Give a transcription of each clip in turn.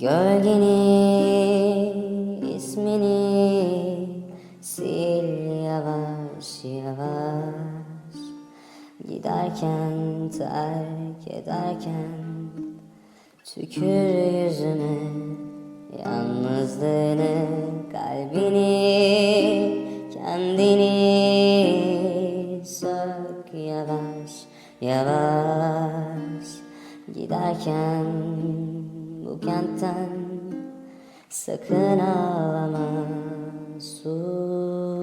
Gölgeni ismini sil yavaş yavaş. Giderken terk ederken Tükür yüzüne yalnızlığını kalbini kendini sök yavaş yavaş. Giderken bu kentten sakın ağlama sus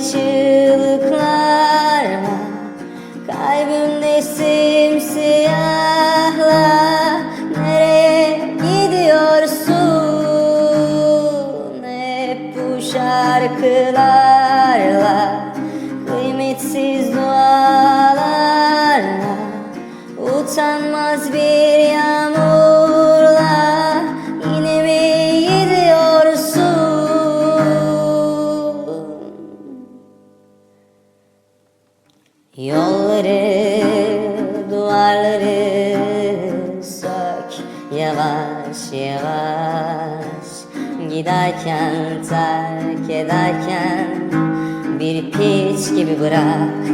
İçimde çığlıklar var Kalbimde simsiyahlar Nereye gidiyorsun? Hep bu şarkılarla Kıymetsiz dualarla Utanmaz bir Yolları, duvarları sök. Yavaş yavaş. Giderken, terk ederken bir piç gibi bırak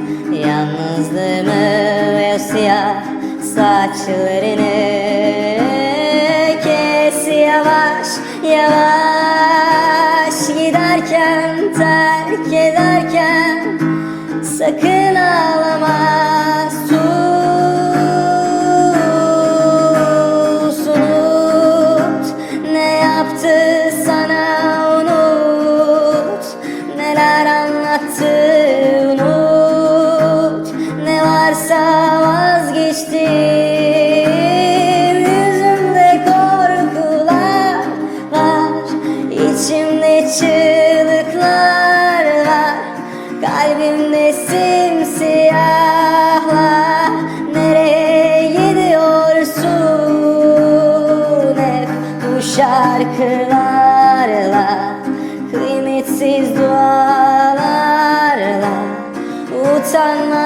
Yalnızlığımı ve siyah saçlarını. Kes yavaş yavaş. Giderken, terk ederken Sakın Yaptı sana unut. Neler anlattı unut. Ne varsa vazgeçtim Yüzümde korkular var. İçimde çığlıklar var. Kalbimde simsiyahlar şarkılarla Kıymetsiz dualarla Utanmaz bir yağmurla